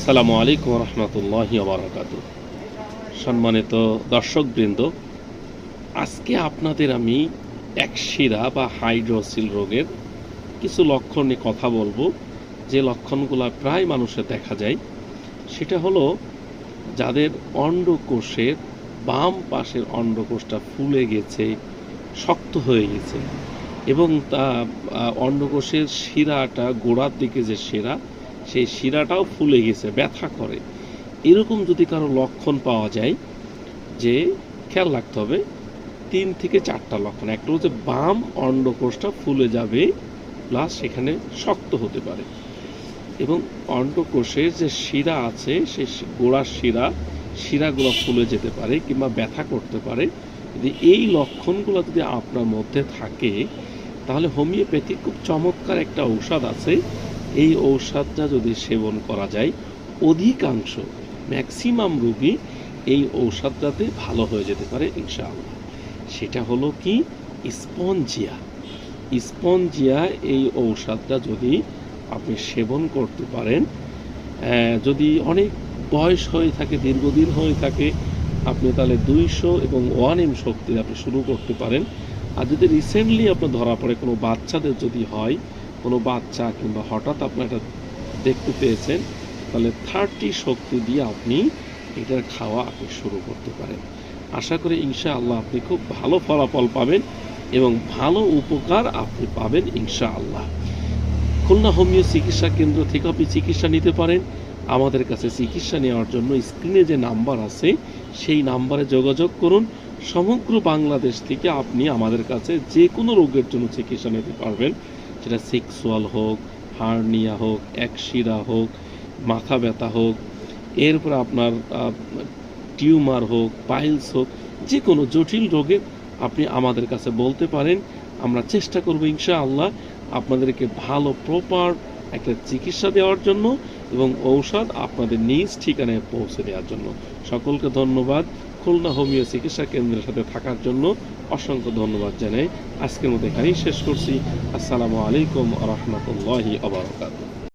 আসসালামু আলাইকুম রহমতুল্লাহি বারাকাতু সম্মানিত দর্শকবৃন্দ, আজকে আপনাদের আমি একশিরা বা হাইড্রোসিল রোগের কিছু লক্ষণ নিয়ে কথা বলব। যে লক্ষণগুলো প্রায় মানুষের দেখা যায়, সেটা হলো যাদের অন্ডকোষের বাম পাশের অন্ডকোষটা ফুলে গেছে, শক্ত হয়ে গেছে এবং তা অন্ডকোষের শিরাটা গোড়ার দিকে যে শিরা সেই শিরাটাও ফুলে গেছে, ব্যথা করে। এরকম যদি কারও লক্ষণ পাওয়া যায়, যে খেয়াল রাখতে হবে, তিন থেকে চারটা লক্ষণ। একটা হচ্ছে বাম অন্ডকোষটা ফুলে যাবে, প্লাস সেখানে শক্ত হতে পারে। এবং অন্ডকোষের যে শিরা আছে, সে গোড়ার শিরা, শিরাগুলো ফুলে যেতে পারে কিংবা ব্যথা করতে পারে। যদি এই লক্ষণগুলো যদি আপনার মধ্যে থাকে, তাহলে হোমিওপ্যাথি খুব চমৎকার একটা ঔষধ আছে এই ঔষধটা যদি সেবন করা যায়, অধিকাংশ ম্যাক্সিমাম রোগী এই ঔষধটাতে ভালো হয়ে যেতে পারে ইনশাআল্লাহ। সেটা হলো কি? স্পঞ্জিয়া। স্পঞ্জিয়া এই ঔষধটা যদি আপনি সেবন করতে পারেন যদি অনেক বয়স হয়ে থাকে, দীর্ঘদিন হয়ে থাকে, আপনি তাহলে দুইশো এবং ওয়ান এম শক্তি আপনি শুরু করতে পারেন। আর যদি রিসেন্টলি আপনার ধরা পড়ে কোনো বাচ্চাদের যদি হয় কোনো বাচ্চা কিংবা হঠাৎ আপনার এটা দেখতে পেয়েছেন, তাহলে থার্টি শক্তি দিয়ে আপনি এটার খাওয়া আপনি শুরু করতে পারেন। আশা করি ইনশা আল্লাহ আপনি খুব ভালো ফলাফল পাবেন এবং ভালো উপকার আপনি পাবেন ইনশা আল্লাহ খুলনা হোমিও চিকিৎসা কেন্দ্র থেকে আপনি চিকিৎসা নিতে পারেন। আমাদের কাছে চিকিৎসা নেওয়ার জন্য স্ক্রিনে যে নাম্বার আছে, সেই নাম্বারে যোগাযোগ করুন। সমগ্র বাংলাদেশ থেকে আপনি আমাদের কাছে যে কোনো রোগের জন্য চিকিৎসা নিতে পারবেন। সেটা সেক্সুয়াল হোক, হার্নিয়া হোক একশিরা হোক, মাথা ব্যথা হোক এরপর আপনার টিউমার হোক, পাইলস হোক যে কোনো জটিল রোগে আপনি আমাদের কাছে বলতে পারেন। আমরা চেষ্টা করব ইনশাআল্লাহ আপনাদেরকে ভালো, প্রপার একটা চিকিৎসা দেওয়ার জন্য এবং ঔষধ আপনাদের নিজ ঠিকানায় পৌঁছে দেওয়ার জন্য। সকলকে ধন্যবাদ। খুলনা হোমিও চিকিৎসা কেন্দ্রের সাথে থাকার জন্য অসংখ্য ধন্যবাদ জানাই। আজকের মতো এখানেই শেষ করছি। আসসালামু আলাইকুম রহমতুল্লাহি আবরকাত